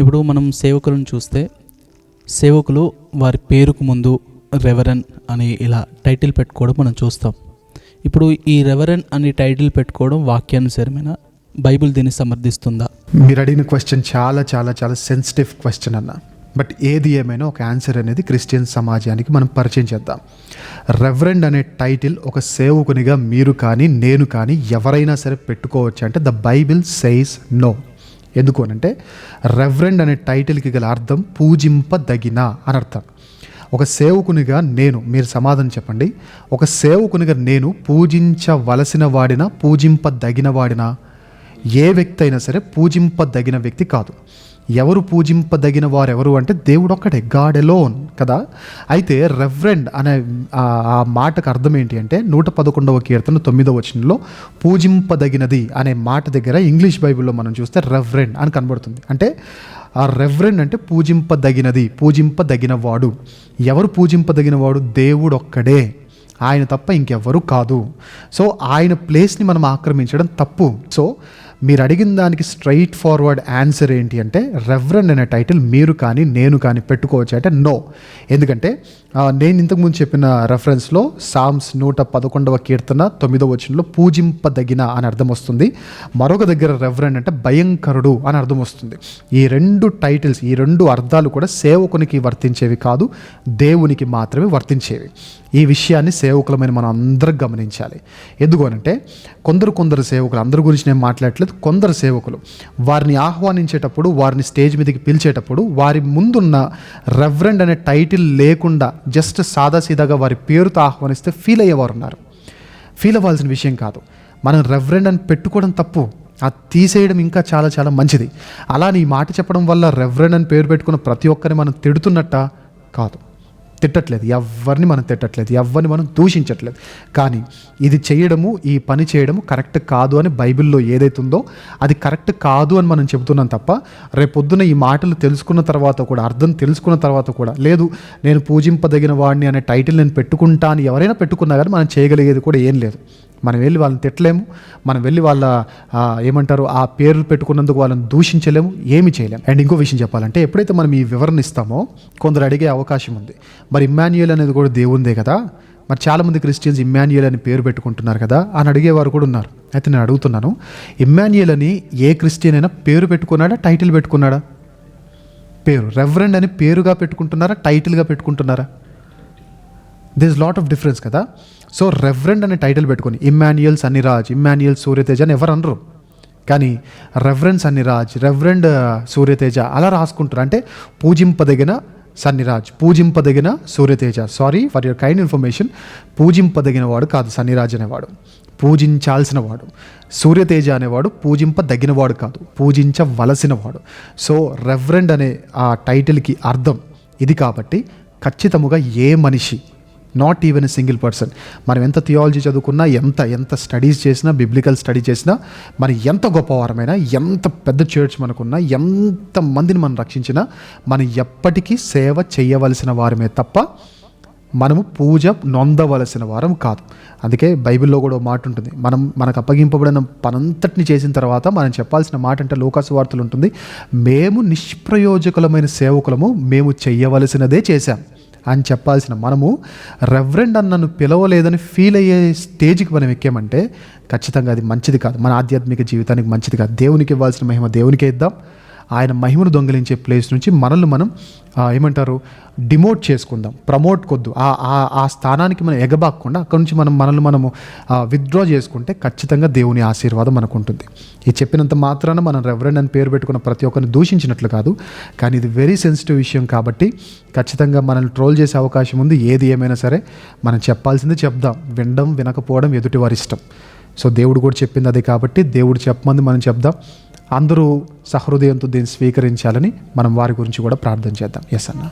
ఇప్పుడు మనం సేవకులను చూస్తే సేవకులు వారి పేరుకు ముందు రెవరన్ అని ఇలా టైటిల్ పెట్టుకోవడం మనం చూస్తాం. ఇప్పుడు ఈ రెవరన్ అని టైటిల్ పెట్టుకోవడం వాక్యానుసారమైన? బైబిల్ దీన్ని సమర్థిస్తుందా? మీరు అడిగిన క్వశ్చన్ చాలా చాలా చాలా సెన్సిటివ్ క్వశ్చన్ అన్న. బట్ ఏది ఏమైనా ఒక ఆన్సర్ అనేది క్రిస్టియన్ సమాజానికి మనం పరిచయం చేద్దాం. రెవరెండ్ అనే టైటిల్ ఒక సేవకునిగా మీరు కానీ నేను కానీ ఎవరైనా సరే పెట్టుకోవచ్చు అంటే ద బైబిల్ సెయిస్ నో. ఎందుకు అనంటే రెవరెండ్ అనే టైటిల్కి గల అర్థం పూజింపదగిన అని అర్థం. ఒక సేవకునిగా నేను మీరు సమాధానం చెప్పండి. ఒక సేవకునిగా నేను పూజించవలసిన వాడినా పూజింపదగిన వాడినా? ఏ వ్యక్తి అయినా సరే పూజింపదగిన వ్యక్తి కాదు. ఎవరు పూజింపదగిన వారు ఎవరు అంటే దేవుడు ఒక్కడే గాడ్ ఎలోన్ కదా? అయితే రెవరెండ్ అనే ఆ- ఆ మాటకు అర్థం ఏంటి అంటే నూట పదకొండవ కీర్తన తొమ్మిదవ వచనంలో పూజింపదగినది అనే మాట దగ్గర ఇంగ్లీష్ బైబిల్లో మనం చూస్తే రెవరెండ్ అని కనబడుతుంది. అంటే ఆ రెవరెండ్ అంటే పూజింపదగినది పూజింపదగిన వాడు ఎవరు పూజింపదగిన వాడు దేవుడు ఒక్కడే ఆయన తప్ప ఇంకెవ్వరూ కాదు. సో ఆయన ప్లేస్ని మనం ఆక్రమించడం తప్పు. సో మీరు అడిగిన దానికి స్ట్రైట్ ఫార్వర్డ్ ఆన్సర్ ఏంటి అంటే రెవరెండ్ అనే టైటిల్ మీరు కానీ నేను కానీ పెట్టుకోవచ్చు అంటే నో ఎందుకంటే నేను ఇంతకుముందు చెప్పిన రెఫరెన్స్లో సామ్స్ నూట పదకొండవ కీర్తన తొమ్మిదవ వచనంలో పూజింపదగిన అని అర్థం వస్తుంది. మరొక దగ్గర రెవరెండ్ అంటే భయంకరుడు అని అర్థం వస్తుంది. ఈ రెండు టైటిల్స్ ఈ రెండు అర్థాలు కూడా సేవకునికి వర్తించేవి కాదు దేవునికి మాత్రమే వర్తించేవి. ఈ విషయాన్ని సేవకులమైన మనం అందరం గమనించాలి. ఎందుకనంటే కొందరు కొందరు సేవకులు అందరి గురించి నేను మాట్లాడట్లేదు కొందరు సేవకులు. వారిని ఆహ్వానించేటప్పుడు వారిని స్టేజ్ మీదకి పిలిచేటప్పుడు వారి ముందున్న రెవరెండ్ అనే టైటిల్ లేకుండా జస్ట్ సాదాసీదాగా వారి పేరుతో ఆహ్వానిస్తే ఫీల్ అయ్యేవారు ఉన్నారు ఫీల్ అవ్వాల్సిన విషయం కాదు. మనం రెవరెండ్ అని పెట్టుకోవడం తప్పు. అది తీసేయడం ఇంకా చాలా చాలా మంచిది. అలా నీ మాట చెప్పడం వల్ల రెవరెండ్ అని పేరు పెట్టుకున్న ప్రతి ఒక్కరిని మనం తిడుతున్నట్ట? కాదు. తిట్టట్లేదు. ఎవరిని మనం తిట్టట్లేదు. ఎవరిని మనం దూషించట్లేదు. కానీ ఇది చేయడము ఈ పని చేయడము కరెక్ట్ కాదు అని బైబిల్లో ఏదైతుందో అది కరెక్ట్ కాదు అని మనం చెబుతున్నాం తప్ప రేపొద్దున ఈ మాటలు తెలుసుకున్న తర్వాత కూడా అర్థం తెలుసుకున్న తర్వాత కూడా లేదు నేను పూజింపదగిన వాడిని అనే టైటిల్ నేను పెట్టుకుంటా అని ఎవరైనా పెట్టుకున్నా కానీ మనం చేయగలిగేది కూడా ఏం లేదు. మనం వెళ్ళి వాళ్ళని తిట్టలేము. మనం వెళ్ళి వాళ్ళ ఏమంటారు ఆ పేర్లు పెట్టుకున్నందుకు వాళ్ళని దూషించలేము ఏమి చేయలేము. అండ్ ఇంకో విషయం చెప్పాలంటే ఎప్పుడైతే మనం ఈ వివరణ ఇస్తామో కొందరు అడిగే అవకాశం ఉంది. మరి ఇమ్మాన్యుయల్ అనేది కూడా దేవుందే కదా? మరి చాలామంది క్రిస్టియన్స్ ఇమ్మాన్యుయల్ అని పేరు పెట్టుకుంటున్నారు కదా? అని అడిగేవారు కూడా ఉన్నారు. అయితే నేను అడుగుతున్నాను ఇమ్మాన్యుయల్ అని ఏ క్రిస్టియన్ అయినా పేరు పెట్టుకున్నాడా టైటిల్ పెట్టుకున్నాడా? పేరు. రెవరెండ్ అని పేరుగా పెట్టుకుంటున్నారా టైటిల్గా పెట్టుకుంటున్నారా? దిస్ లాట్ ఆఫ్ డిఫరెన్స్ కదా. సో రెవరెండ్ అనే టైటిల్ పెట్టుకొని ఇమ్మాన్యుయల్ సన్నిరాజ్ ఇమ్మాన్యుయల్ సూర్యతేజ అని ఎవరు అనరు. కానీ రెవరెండ్ సన్నిరాజ్ రెవరెండ్ సూర్యతేజ అలా రాసుకుంటారు. అంటే పూజింపదగిన సన్నిరాజ్ పూజింపదగిన Suryateja sorry for your kind information పూజింపదగిన వాడు కాదు సన్నిరాజ్ అనేవాడు. పూజించాల్సిన వాడు. సూర్యతేజ అనేవాడు పూజింపదగిన వాడు కాదు పూజించవలసిన వాడు సో రెవరెండ్ అనే ఆ టైటిల్కి అర్థం ఇది కాబట్టి ఖచ్చితముగా ఏ మనిషి not even a single person మనం ఎంత థియాలజీ చదువుకున్నా ఎంత ఎంత స్టడీస్ చేసినా బిబ్లికల్ స్టడీ చేసినా మనం ఎంత గొప్పవారమైనా ఎంత పెద్ద చర్చ్ మనకున్నా ఎంత మందిని మనం రక్షించినా మనం ఎప్పటికీ సేవ చేయవలసిన వారమే తప్ప మనము పూజ నొందవలసిన వారం కాదు. అందుకే బైబిల్లో కూడా ఒక మాట ఉంటుంది. మనం మనకు అప్పగింపబడిన పనంతటిని చేసిన తర్వాత మనం చెప్పాల్సిన మాట అంటే లోకాసు వార్తలు ఉంటుంది. మేము నిష్ప్రయోజకులమైన సేవకులము మేము చేయవలసినదే చేశాం. అని చెప్పాల్సిన మనము రెవరెండ్ అని నన్ను పిలవలేదని ఫీల్ అయ్యే స్టేజ్కి మనం ఎక్కామంటే ఖచ్చితంగా అది మంచిది కాదు. మన ఆధ్యాత్మిక జీవితానికి మంచిది కాదు. దేవునికి ఇవ్వాల్సిన మహిమ దేవునికే ఇద్దాం. ఆయన మహిమను దొంగిలించే ప్లేస్ నుంచి మనల్ని మనం ఏమంటారు డిమోట్ చేసుకుందాం ప్రమోట్ కొద్దు. ఆ ఆ- స్థానానికి మనం ఎగబాక్కుండా అక్కడి నుంచి మనం మనల్ని మనము విత్డ్రా చేసుకుంటే ఖచ్చితంగా దేవుని ఆశీర్వాదం మనకు ఉంటుంది ఇది చెప్పినంత మాత్రాన మనం రెవరెండ్ అని పేరు పెట్టుకున్న ప్రతి ఒక్కరిని దూషించినట్లు కాదు కానీ ఇది వెరీ సెన్సిటివ్ విషయం కాబట్టి ఖచ్చితంగా మనల్ని ట్రోల్ చేసే అవకాశం ఉంది. ఏది ఏమైనా సరే మనం చెప్పాల్సింది చెప్దాం. వినడం వినకపోవడం ఎదుటి వారి ఇష్టం. సో దేవుడు కూడా చెప్పింది అదే కాబట్టి దేవుడు చెప్పమంది మనం చెప్దాం. అందరూ సహృదయంతో దీన్ని స్వీకరించాలని మనం వారి గురించి కూడా ప్రార్థన చేద్దాం. ఎస్ అన్న.